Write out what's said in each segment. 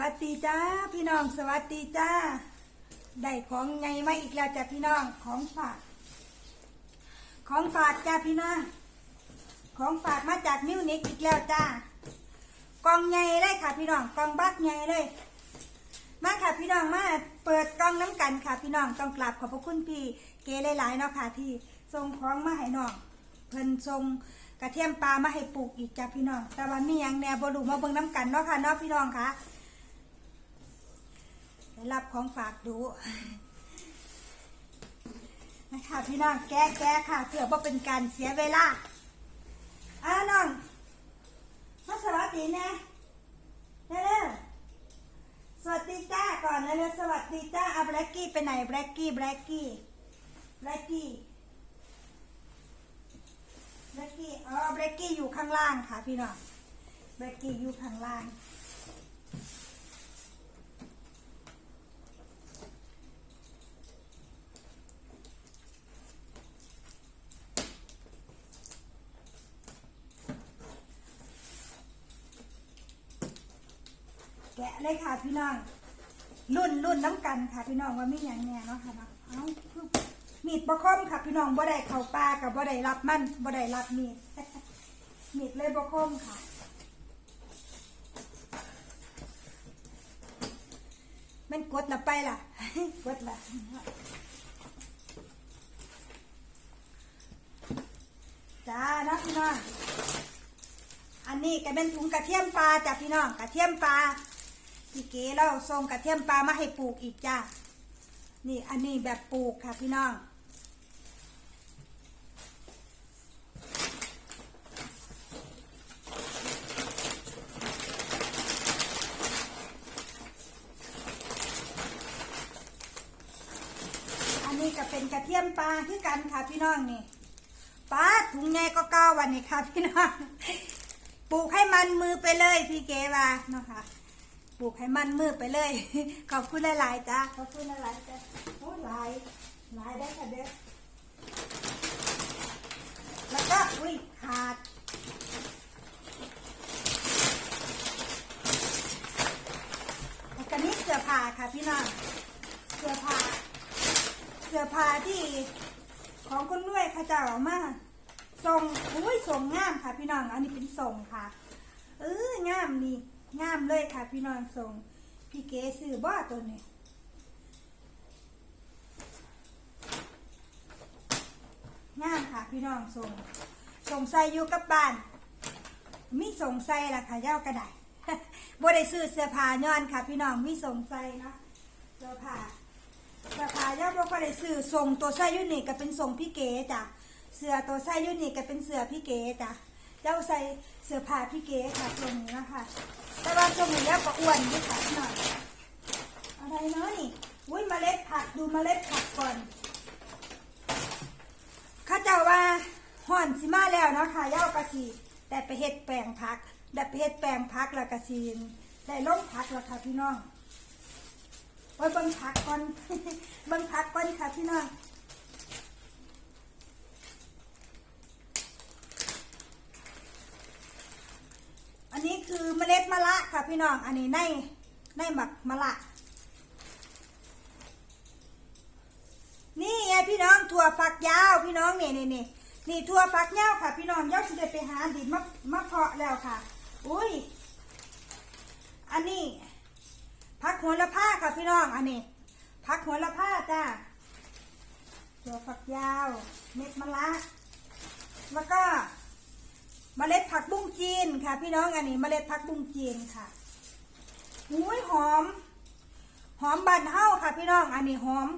วัสดีจ้าพี่น้องสวัสดีจ้าได้ของไงมาอีกแล้วจ้ะพี่น้องของฝาก ของฝากจ้าพี่น้องของฝากมาจากมิวนิกอีกแล้วจ้ากล่องใหญ่เลยค่ะพี่น้องกล่องบักใหญ่เลย มาค่ะพี่น้องมาเปิดกล่องน้ำกันค่ะพี่น้องต้องกราบขอบพระคุณพี่เก๋หลายๆเนาะค่ะที่ส่งของมาให้น้องเพิ่นส่งกระเทียมปลามาให้ปลูกอีกจ้ะพี่น้องแต่ว่ามีหยังแหน่บ่รู้มาเบิ่งน้ำกันเนาะค่ะเนาะพี่น้องค่ะ รับของฝากดูนะคะพี่น้องแก้แก้ค่ะเพื่อว่าเป็นการเสียเวลาอ่าน้องมาสวัสดีนะเร็วสวัสดีจ้าก่อนนะเลยสวัสดีจ้าเอาแบล็กกี้ไปไหนแบล็กกี้แบล็กกี้แบล็กกี้แบล็กกี้อ๋อแบล็กกี้อยู่ข้างล่างค่ะพี่น้องแบล็กกี้อยู่ข้างล่าง กะเลยค่ะพี่น้องรุ่นรุ่นน้ำกันค่ะพี่น้องว่ามีอย่างแน่เนาะค่ะเนาะเอาปึ๊บมีดบะคมค่ะพี่น้องบ่ได้เข้าปลากับบ่ได้รับมันบ่ได้รับมีดมีดเลยบะคมค่ะมันกดละไปล่ะกดละจ้านะพี่น้องอันนี้ก็เป็นถุงกระเทียมปลาจ้ะพี่น้องกระเทียมปลา พี่เก๋เราส่งกระเทียมปลามาให้ปลูกอีกจ้านี่อันนี้แบบปลูกค่ะพี่น้อง อันนี้ก็เป็นกระเทียมปลาที่กันค่ะพี่น้องนี่ปลาถุงใหญ่ก็เก้าวันนี้ค่ะพี่น้อง ปลูกให้มันมือไปเลยพี่เก๋ว่าเนาะค่ะ ลูกให้มันมือไปเลย ขอบคุณหลายๆจ้าขอบคุณหลายๆจ้าโอ้หลายหลายได้ค่ะเด้อแล้วก็อุ้ยขาดแล้วก็นี่เสื้อผ้าค่ะพี่น้องเสื้อผ้าเสื้อผ้าที่ของคนรวยเขาจะเอามาส่งอุ้ยส่งงามค่ะพี่น้องอันนี้เป็นส่งค่ะเอองามนี่ งามเลยค่ะพี่น้องส่งพี่เก๋ซื้อบ้าตัวนี้งามค่ะพี่น้องส่งส่งใส่อยู่กับบ้านมีส่งใส่ละค่ะเย้ากระไดบ่ได้ซื้อเสื้อผ้าย้อนค่ะ พี่น้องมีส่งใส่เนาะเสื้อผ้าเสื้อผ้าเย้าบ่ได้ซื้อส่งตัวใส่ยูนี่ก็เป็นส่งพี่เก๋จ้ะเสื้อตัวไส้ยูนิคก็เป็นเสื้อพี่เก๋จ้ะ เจ้าใส่เสื้อผ้าพี่เก๋ค่ะตรงนี้นะคะ แต่ว่าตรงนี้แล้วก็อ้วนด้วยค่ะหน่อยอะไรเนาะนี่อุ้ยเมล็ดผักดูเมล็ดผักก่อนข้าเจ้าว่าห่อนสิมาแล้วเนาะค่ะย้ากระสีแต่ไปเฮ็ดแปลงผักได้ไปเฮ็ดแปลงผักแล้วกะสีได้ล้มผักแล้วค่ะพี่น้องโอ้ยบิ่งผักก่อนบิ่งผักก่อนค่ะพี่น้อง อันนี้คือเมล็ดมะละค่ะ พี่น้อง อันนี้ในในหมักมะละนี่ไงพี่น้องถั่วฝักยาวพี่น้องนี่นี่นี่นี่ถั่วฝักยาวค่ะ พี่น้องยอดสิได้ไปหาดินมะมะเพาะแล้วค่ะ อุ้ย อันนี้ผักหัวละผ้าค่ะพี่น้อง อันนี้ผักหัวละผ้าจ้าถั่วฝักยาว เม็ดมะละแล้วก็เมล็ดผักบุ้งจีนค่ะ พี่น้องอันนี้เมล็ดผักบุ้งจีนค่ะ อุ้ยหอม หอมบันเฮ้าค่ะพี่น้อง อันนี้หอม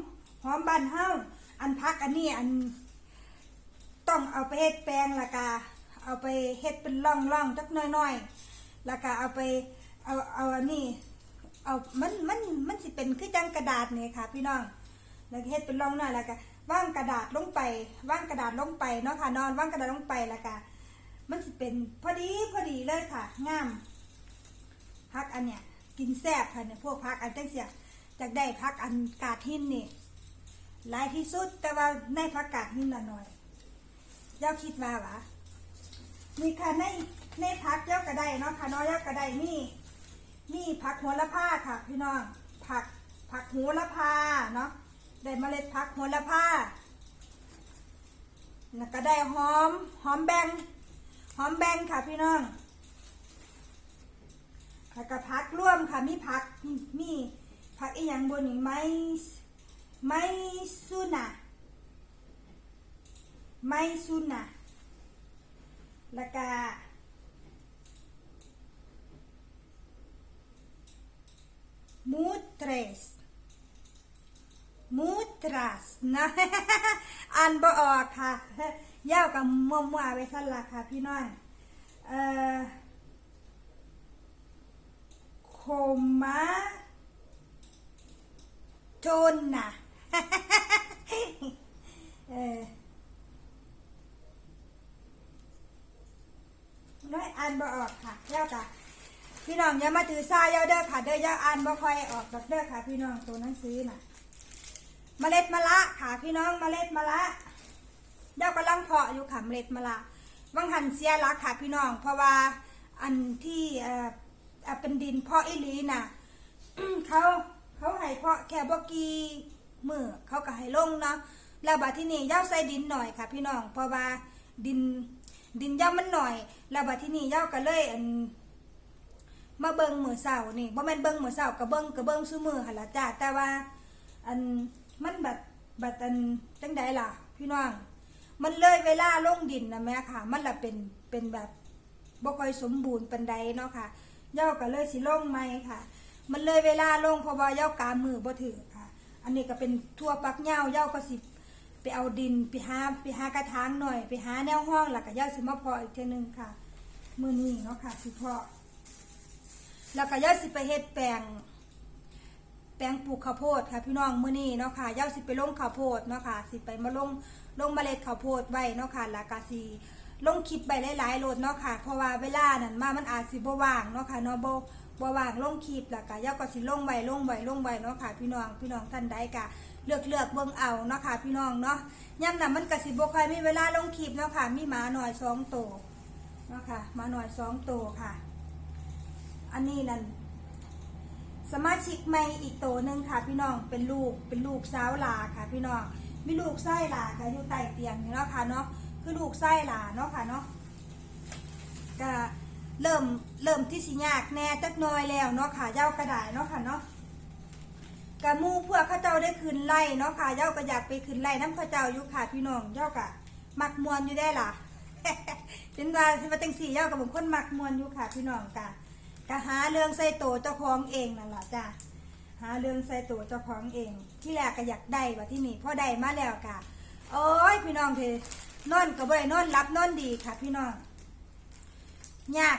หอมบันเฮ้าอันพักอันนี้อัน ต้องเอาไปเฮ็ดแปลงละกาเอาไปเฮ็ดเป็นร่องร่องจักน้อยๆแล้วก็เอาไปเอาเอาอันนี้ เอามันมันมันสิเป็นคือจังกระดาษเนี่ยค่ะ พี่น้องแล้วเฮ็ดเป็นร่องหน่อยล้วก็ว่างกระดาษลงไปว่างกระดาษลงไปเนาะค่ะนอนว่างกระดาษลงไปล้วก็มันจะเป็นพอดีพอดีเลยค่ะงามพักอันเนี้ย กินแซ่บค่ะเนี่ยพวกพักอันจังเสียจากได้พักอันกาดหินนี่หลายที่สุดแต่ว่าในพักกาดหินละหน่อยเจ้าคิดว่าวะมีค่ะในในพักเจ้าก็ได้เนาะค่ะน้อยเจ้าก็ได้มีนี่ผักโหระพาค่ะ พี่น้องผักผักโหระพาเนาะได้เมล็ดผักโหระพาแล้วก็ได้หอมหอมแบงหอมแบงค่ะพี่น้อง แล้วก็ผักร่วมค่ะ มีผักมีมีผักอีกอย่างบนนี้ไม้ไม้ซุนะไม้ซุนะแล้วก็ mutres mutras นะอ่านบ่ออกค่ะยาวกับมัวมัวไปสั่นละค่ะพี่น้องเอ่อ โคมาโจนนะเออน้อยอ่านบ่ออกค่ะยาวกับพี่น้องอย่ามาถือซาเยาเด้อค่ะ เด้ออย่าอ่านบ่ค่อยออกดอกเด้อค่ะ พี่น้องตัวหนังสือน่ะเมล็ดมะละค่ะ พี่น้องเมล็ดมะละเดี๋ยวกำลังเพาะอยู่ค่ะเมล็ดมะละวังหันเสียรักค่ะพี่น้อง เพราะว่าอันที่ เอ่อเป็นดินเพาะอีลีน่ะเขาเขาให้เพาะแค่บกีมือเขาก็ให้ลงเนาะแล้วบัดที่นี่ย่าใส่ดินหน่อยค่ะ พี่น้องเพราะว่าดินดินย่ามันหน่อย แล้วบัดที่นี่ย่าก็เลยอันมาเบิ่งมือเสานี่บ่แม่นเบิ่งมือเสากับเบิ่งกับเบิ่งซุมือหั่นละจ้าแต่ว่าอันมันบัดบัดอันจังใดล่ะ พี่น้องมันเลยเวลาลงดินนะแม่ค่ะ มันละเป็นเป็นแบบบ่ค่อยสมบูรณ์ปานใดเนาะค่ะ ย้าก็เลยสิลงใหม่ค่ะ มันเลยเวลาลงเพราะว่าย้ากามือบ่ถือค่ะ อันนี้ก็เป็นทั่วปักเหย้าย้าก็สิไปเอาดินไปหาไปหากระถางหน่อย ไปหาแนวห้องแล้วก็ย้าสิมาพาะอีกเทื่อนึงค่ะมือนี้เนาะค่ะสิพาะแล้วก็ย่าสิไปเฮ็ดแปลงแปลงปลูกข้าวโพดค่ะพี่น้องมื้อนี้เนาะค่ะย่าสิไปลงข้าวโพดเนาะค่ะสิไปมาลงลงเมล็ดข้าวโพดไว้เนาะค่ะแล้วก็สิ ลงคลิปไปหลายๆโหลดเนาะค่ะ เพราะว่าเวลานั้นมามันอาจสิบ่ว่างเนาะค่ะเนาะบ่บ่ว่างลงคลิปแล้วก็ย่าก็สิลงไว้ลงไว้ลงไว้เนาะค่ะ พี่น้องพี่น้องท่านใดก็เลือกเลือกเบิ่งเอาเนาะค่ะ พี่น้องเนาะย่ำนั้นมันก็สิบ่ค่อยมีเวลาลงคลิปเนาะค่ะ มีหมาหน่อยสองตัวเนาะค่ะหมาหน่อยสองตัวค่ะ อันนี้นั่นสมาชิกใหม่อีกตัวหนึ่งค่ะ พี่น้องเป็นลูกเป็นลูกสาวหลาค่ะ พี่น้องมีลูกไส้หลาค่ะอยู่ใต้เตียงนี่เนาะค่ะเนาะ คือลูกไส้หลาเนาะค่ะเนาะก็เริ่มเริ่มที่สิยากแน่จักน้อยแล้วเนาะค่ะเย้ากระดายเนาะค่ะเนาะกะมูเพื่อข้าเจ้าได้คืนไล่เนาะค่ะเย้าก็อยากไปคืนไล่น้ำข้าเจ้าอยู่ค่ะพี่น้องเย้ากะมักมวนอยู่ได้ล่ะเป็นว่าเป็นว่าจังสี่เย้ากับผมคนมักมวนอยู่ค่ะพี่น้องกะก็หาเรื่องใส่ตัวเจ้าของเองนั่นแหละจ้ะหาเรื่องใส่ตัวเจ้าของเอง ที่แรกก็อยากได้ว่าที่นี่พอได้มาแล้วค่ะโอ้ยพี่น้องเธอ นอนก็บ่ได้นอนรับนอนดีค่ะ พี่น้องยาก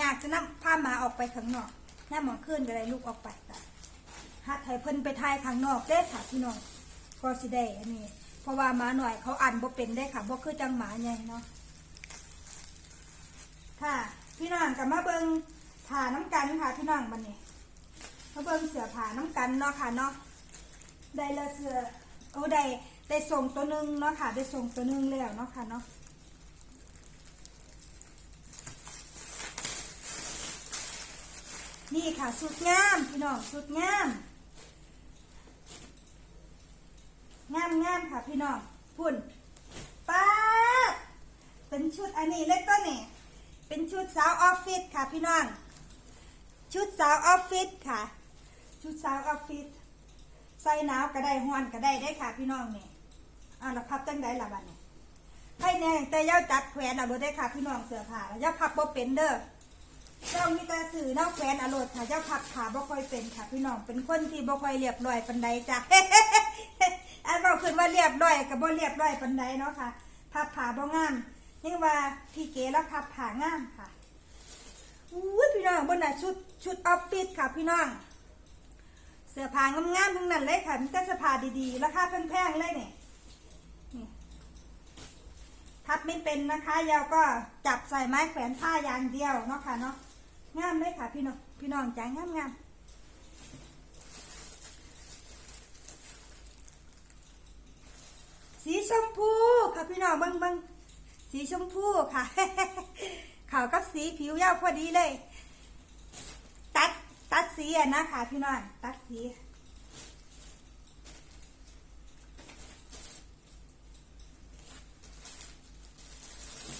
ยากจะนำผ้าหมาออกไปข้างนอกหน้าหมอนขึ้นก็ได้ลูกออกไปจ้ะหัดให้เพิ่นไปทายข้างนอกเด้ค่ะพี่น้องก็สิได้อันนี้ เพราะว่าหมาหน่อยเขาอ่านบ่เป็นได้ค่ะบ่คือจังหมาใหญ่เนาะค่ะ พี่น้องกับมาเบิงผ่าน้ำกันค่ะพี่น้องบันนี้มาเบิงเสือผ่าน้ำกันเนาะค่ะเนาะได้เลยเสือโอ้ได้ ได้ส่งตัวหนึ่งเนาะค่ะ ได้ส่งตัวหนึ่งแล้วเนาะค่ะเนาะนี่ค่ะสุดงามพี่น้องสุดงามงามงามค่ะพี่น้องพุ่นป้าเป็นชุดอันนี้เลยก็เนี่เป็นชุดสาวออฟฟิศค่ะพี่น้องชุดสาวออฟฟิศค่ะ ชุดสาวออฟฟิศใส่หนาวก็ได้ฮ้อนก็ได้ได้ค่ะพี่น้องเนี่ย อ่าแล้วพับจังได้ละบัดนี้ให้แน่แต่ย้าจัดแขวนเอาบ่ได้ค่ะพี่น้องเสื้อผ้าย้าพับบ่เป็นเด้อเจ้ามีแต่สื่อเน่าแขวนอาโลดค่ะเจ้าพับขาบ่ค่อยเป็นค่ะ พี่น้องเป็นคนที่บ่ค่อยเรียบร้อยปานใดจ้ะอันบอกขึ้นว่าเรียบร้อยกับบ่เรียบร้อยปานใดเนาะค่ะพับขาบ่งามยังว่าพี่เก๋แล้วพับผางามค่ะอู้ยพี่น้องบนน่ะชุดชุดออฟฟิศค่ะพี่น้องเสื้อผ้างามๆทั้งนั้นเลยค่ะมีแต่เสื้อผ้าดีๆราคาแพงๆเลยเนี่ย พับไม่เป็นนะคะยาวก็จับใส่ไม้แขวนผ้าอย่างเดียวเนาะค่ะเนาะงามเลยค่ะพี่น้องพี่น้องจ้างามสีชมพูค่ะพี่น้องเบิ้งเบิ้งสีชมพูค่ะเขาวกับสีผิวยาวพอดีเลย ตัดตัดสีอะนะค่ะพี่น้องตัดสี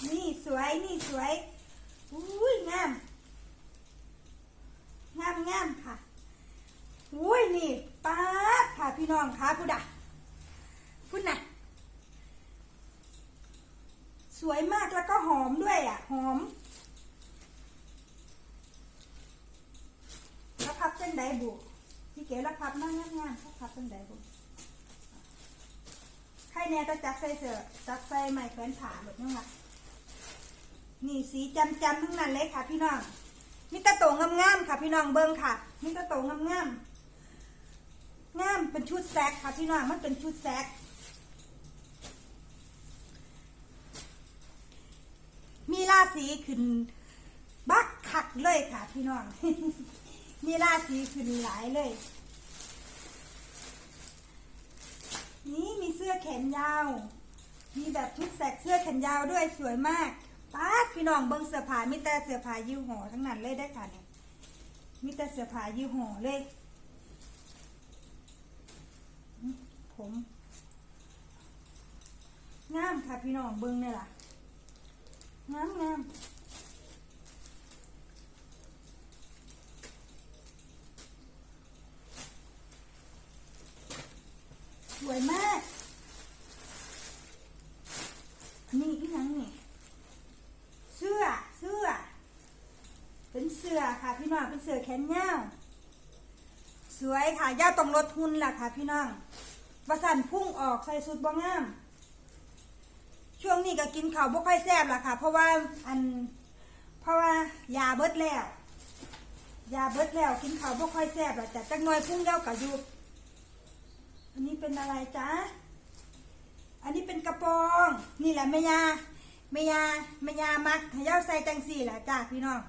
นี่สวย นี่สวย อุ้ยงาม งามงามค่ะ อุ้ยนี่ป้าดค่ะพี่น้องค่ะพุดะพุดน่ะ สวยมากแล้วก็หอมด้วยอะ หอมแล้วพับเส้นใดบุพี่เก๋แล้วพับนั่งงามๆเขาพับเส้นใดบุใครแน่จะจับใส่เสือจับใส่ไม้แขวนขาแบบนี้ค่ะ นี่สีจำจำๆทั้งนั้นเลยค่ะ พี่น้องมิตรโตงงามๆค่ะ พี่น้องเบิ้งค่ะมิตรโตงงามๆงามเป็นชุดแซกค่ะ พี่น้องมันเป็นชุดแซกมีราศีขึ้นบักคักเลยค่ะ พี่น้องมีราศีขึ้นหลายเลย นี่มีเสื้อแขนยาว มีแบบชุดแสกเสื้อแขนยาวด้วยสวยมาก ป้าพี่น้องเบิ้งเสื้อผ้ามีแต่เสื้อผ้ายี่ห้อทั้งนั้นเลยได้ค่ะเนี่ยมีแต่เสื้อผ้ายี่ห้อเลย ผมงามค่ะพี่น้องเบิ้งเนี่ยล่ะงามงามสวยมาก นี่พี่นังนี่เสื้อเสื้อ เป็นเสื้อค่ะ พี่น้องเป็นเสื้อแขนยาวสวยค่ะย่าต้องลดทุนแหละค่ะ พี่น้องประสันพุ่งออกใส่สุดบ่งงาม ช่วงนี้ก็กินข้าวบ่ค่อยแซ่บละค่ะ เพราะว่าอัน เพราะว่ายาเบิดแล้ว ยาเบิดแล้วกินข้าวบ่ค่อยแซ่บละแต่จักหน่อยพุ่งเย้ากะยุบอันนี้เป็นอะไรจ๊ะ อันนี้เป็นกระปรงนี่แหละแม่ยาแม่ยาแม่ยามักเย้าใส่จังสี่แหละจ้าพี่น้อง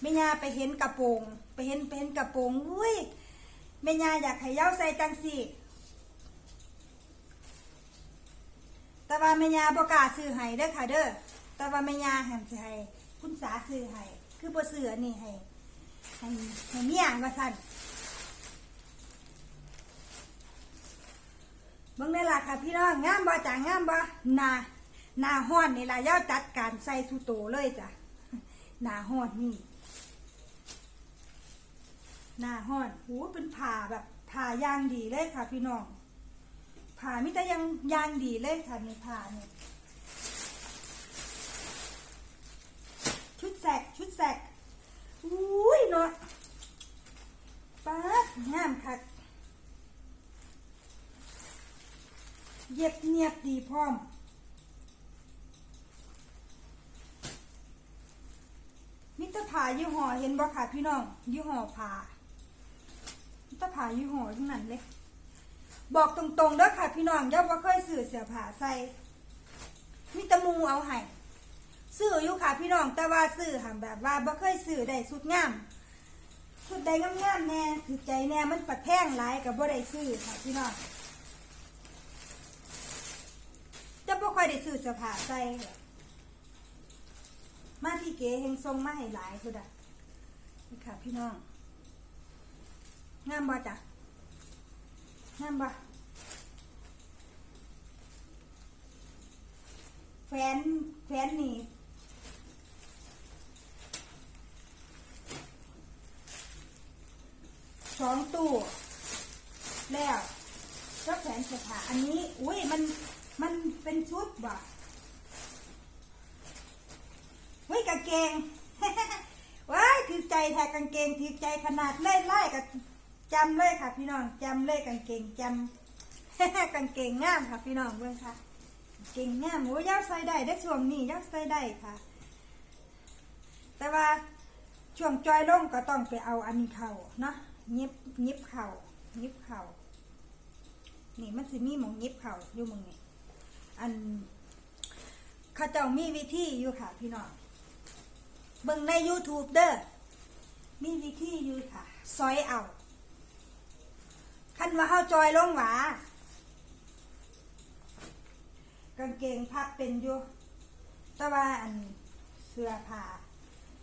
แม่ยาไปเห็นกระโปรงไปเห็นไปเห็นกระโปรงอุ้ยแม่ยาอยากให้เย้าใส่จังสี่แต่ว่าแม่ยาประกล้าซื้อให้เด้อค่ะเด้อแต่ว่าแม่ยาหันสิให้คุณสาซื้อให้คือบ่ซื้ออันนี้ให้ให้ให้เมียว่าซั่นเบิ่งได้ล่ะค่ะพี่น้องงามบ่จ้างามบ่หนาหนาฮ้อนนี่ล่ะย่าจัดการใส่สุโตเลยจ้ะหนาฮ้อนนี่ หน้าฮ้อนโหเป็นผ้าแบบผ้ายางดีเลยค่ะ พี่น้องผ้ามิแต่ยังยางดีเลยค่ะในี่ผ้านี่ยชุดแสกชุดแสกอุ้ยเนาะป๊าดงามค่ะเย็บเนียบดีพร้อมมิตรผายี่ห้อเห็นบ่ค่ะพี่น้องยี่ห้อผา มิตรผายี่ห้อทั้งนั้นเลย บอกตรงๆเด้อค่ะ พี่น้องย่าว่าเคยซื้อเสือผ้าใส่มิตรมูเอาให้ซื้ออยู่ค่ะพี่น้องแต่ว่าซื้อหังแบบว่าบ่เคยซื้อได้สุดงามสุดใดงามๆแน่ถือใจแน่มันปัดแพงหลายกับบ่ได้ซื้อค่ะพี่น้องจะบ่ค่อยได้ซื้อเสือผ้าใส่มาที่เก๋เฮงทรงมาให้หลายคือดะนี่ค่ะพี่น้อง งามบ่จ้ะงามบ่แขวนแขวนนี่สองตู้แล้วก็แขวนเสื้อผ้าอันนี้ อุ้ยมันมันเป็นชุดบ่ะเฮ้ยกางเกงว้ายถือใจแท้กางเกงถือใจขนาดไล่ไล่กับ จำเลยค่ะ พี่น้องจำเลยกางเกงจำ กางเกงงามค่ะ พี่น้องเพื่อนค่ะเก่งงามโอ้ยยาวใส่ได้ได้ช่วงนี้ยาวใส่ได้ค่ะ แต่ว่าช่วงจอยลงก็ต้องไปเอาอันนี้เข่าเนาะยิบยิบเข่ายิบเข่านี่มันสิมีหมองยิบเข่าอยู่มองนี่อันเขาเจ้ามีวิธีอยู่ค่ะ พี่น้องเบิ่งใน YouTube เด้อมีวิธีอยู่ค่ะ ซอยเอา ขั้นว่าเข้าจอยลงหวากางเกงพับเป็นอยู่ตะว่าอันเสื้อผ้า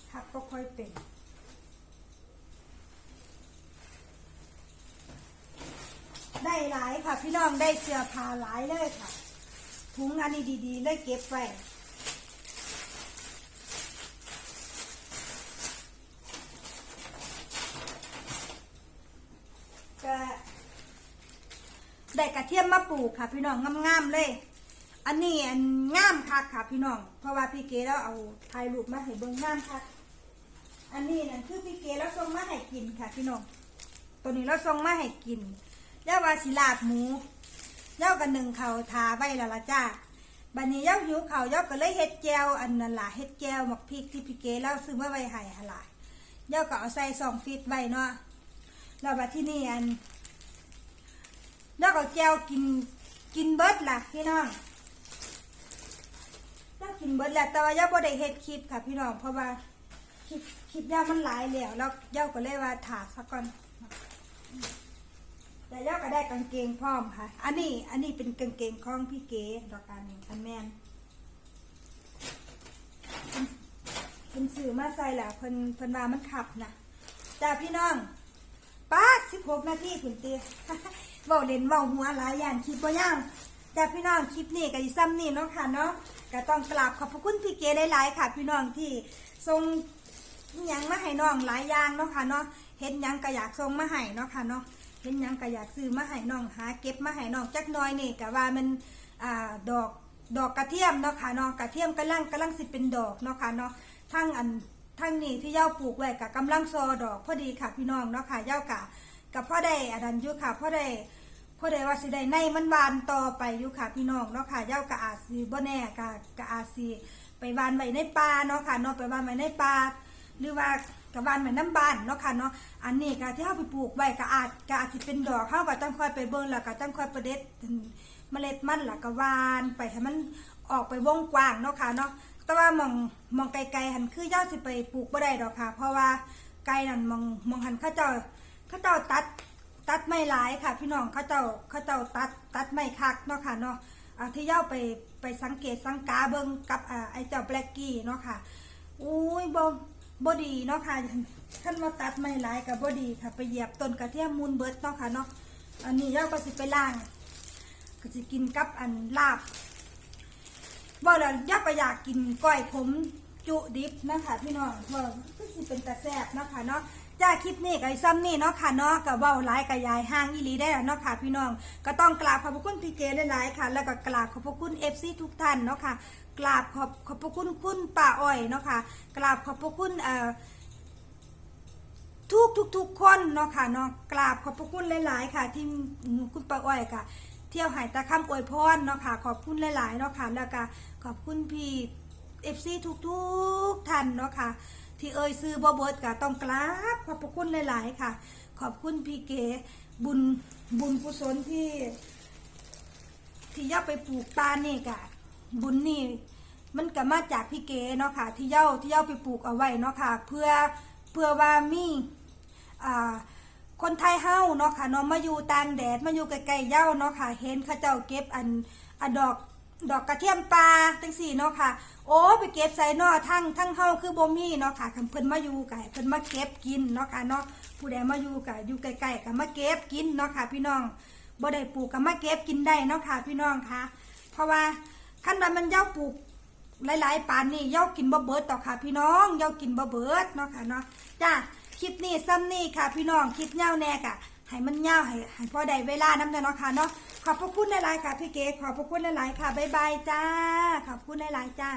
พับก็ค่อยเป็นได้หลายค่ะ พี่น้องได้เสื้อผ้าหลายเลยค่ะถุงอันนี้ดีๆเลยเก็บไว้ ลูกค่ะพี่น้องงามๆเลย อันนี้อันงามคักค่ะพี่น้อง เพราะว่าพี่เกแล้วเอาถ่ายรูปมาให้เบิ่งงามคักอันนี้นั่นคือพี่เกแล้วส่งมาให้กินค่ะพี่น้อง ตัวนี้เราส่งมาให้กินย่าว่าสิลาบหมูเย่ากันหนึ่งเขาทาไว้ละละจ้าบัดนี้เย่าหิวเขาวย่าก็เลยเฮ็ดแจวอันนั้นล่ะเฮ็ดแจวหมักพริกที่พี่เก๋เล่าซื้อมาไว้ให้หนล่ะย่าก็เอาใส่ซองฟิตไว้เนาะแล้วบัดที่นี่อัน ย่าก็แจวกินกินเบิดล่ะพี่น้องย่ากินเบิดแหละแต่ว่าย่าบ่ได้เฮ็ดคลิปค่ะพี่น้องเพราะว่าคลิปคลิปย่ามันหลายแล้วแล้วย่าก็เลยว่าถาซะก่อนแต่ย่าก็ได้กางเกงพร้อมค่ะ อันนี้อันนี้เป็นกางเกงของพี่เก๋ดอกการหนึ่งคันแมนเพิ่นสื่อมาใส่แหละเพิ่นเพิ่นว่ามันขับนะจ้าพี่น้องป้าสิบหกนาทีคุณเตี้ย เว้าเล่นเว้าหัวหลายอย่างคลิปบ่ย่างจ้าพี่น้องคลิปนี้ก็อีซ้ำนี่เนาะค่ะเนาะก็ต้องกราบขอบพระคุณพี่เก๋หลายๆค่ะ พี่น้องที่ทรงหยังมาให้น้องหลายอย่างเนาะค่ะเนาะเห็นยังก็อยากส่งมาให้เนาะค่ะเนาะเห็นยังก็อยากซื้อมาให้น้องหา เก็บมาให้น้องจักหน้อยนี่ก็ว่ามันอ่าดอกดอกกระเทียมเนาะค่ะเนาะกระเทียมกำลังกำลังสิเป็นดอกเนาะค่ะเนาะทั้งอันทั้งนี่ที่เย้าปลูกไว้กับกำลังซอดอกพอดีค่ะพี่น้องเนาะค่ะเย้ากะ กับพ่อได้อันนั้นอยู่ค่ะพ่อได้พ่อได้ว่าสิได้ในมันบานต่อไปอยู่ค่ะพี่น้องเนาะค่ะเย้ากะอาจสิบ่แน่กะกะอาจสิไปวานไว้ในป่าเนาะค่ะเนาะไปวานไว้ในป่าหรือว่ากับบ้านเหมือนน้ำบานเนาะค่ะเนาะอันนี้ก็ที่เขาไปปลูกไว้ก็อาจก็อาจจะเป็นดอกเขาก็ต้องคอยไปเบิ่งแล้วก็ต้องคอยประเด็ดเมล็ดมันแล้วก็หวานไปให้มันออกไปวงกว้างเนาะค่ะเนาะแต่ว่ามองมองไกลๆหันคือย่าสิไปปลูกบ่ได้ดอกค่ะ เพราะว่าไกลนั่นมองมองหันเขาเจ้า เขาเจ้าตัดตัดไม่หลายค่ะ พี่น้องเขาเจ้าเขาเจ้าตัดตัดไม่คักเนาะค่ะเนาะอ่าที่ย่าไปไปสังเกตสังกาเบิ่งกับอ่าไอ้เจ้าแบล็กกี้เนาะค่ะอุ้ยบ่บอดีเนาะค่ะท่านมาตัดไม่หลายกับบอดีค่ะ ไปเหยียบต้นกระเทียมมูลเบิร์ดเนาะค่ะเนาะอันนี้เราก็สิไปล่าง ก็จะกินกับอันลาบบ่แล้วยักก็อยากกินก้อยขมจุดิบนะคะพี่น้องว่าก็สิเป็นตาแซบนะคะเนาะ จ้าคลิปนี้กับไอ้ซ้ำนี่เนาะค่ะเนาะกับเว้าหลายกับยายห้างอีหลีได้แล้วเนาะค่ะพี่น้อง ก็ต้องกราบขอบพระคุณพี่เจหลายๆค่ะ แล้วก็กราบขอบพระคุณเอฟซีทุกท่านเนาะค่ะกราบขอบขอบพระคุณคุณป้าอ้อยเนาะค่ะกราบขอบพระคุณเอ่อทุกทุกทุกคนเนาะค่ะเนาะกราบขอบพระคุณหลาย ๆ ค่ะ ที่คุณป้าอ้อยค่ะ เที่ยวหายตาคำอวยพรเนาะค่ะ ขอบคุณหลาย ๆ เนาะค่ะแล้วก็ขอบคุณพี่เอฟซีทุกทุกๆท่านเนาะค่ะ ที่เอ่ยซื้อบอเบิดก็ต้องกราบขอบพระคุณหลาย ๆ ค่ะ ขอบคุณพี่เก๋บุญบุญกุศลที่ ที่ย่าไปปลูกตาลนี่กะบุญนี่มันก็มาจากพี่เก๋เนาะค่ะ ที่เย่าที่เย่าไปปลูกเอาไว้เนาะค่ะ เพื่อเพื่อว่ามีอ่าคนไทยเฮ้าเนาะค่ะเนาะมาอยู่ต่างแดดมาอยู่ใกลๆเย่าเนาะค่ะ เห็นเขาเจ้าเก็บอันอันดอก ดอกกระเทียมปลาจังสี่เนาะค่ะ โอ้ไปเก็บใส่นาะทั้งทั้งเฮาคือบ่มีเนาะค่ะคันเพิ่นมาอยู่ก็ให้เพิ่นมาเก็บกินเนาะค่ะเนาะผู้ใดมาอยู่ก็อยู่ใกลๆก็มาเก็บกินเนาะค่ะ พี่น้องบ่ได้ปลูกก็มาเก็บกินได้เนาะค่ะ พี่น้องค่ะ เพราะว่าขั้นว่ามันเย้าปลูกหลายๆปานนี่เย้ากินบ่เบิดต่อค่ะ พี่น้องเย้ากินบ่เบิดเนาะค่ะเนาะจ้าคลิปนี้ซ้ำนี่ค่ะ พี่น้องคลิปเงาแน่กะให้มันเงาให้ให้พอได้เวลาน้ำเนาะค่ะเนาะ ขอบพระคุณหลายๆค่ะพี่เก๋ขอบพระคุณหลายๆค่ะบ๊ายบายจ้า ขอบคุณหลายๆจ้า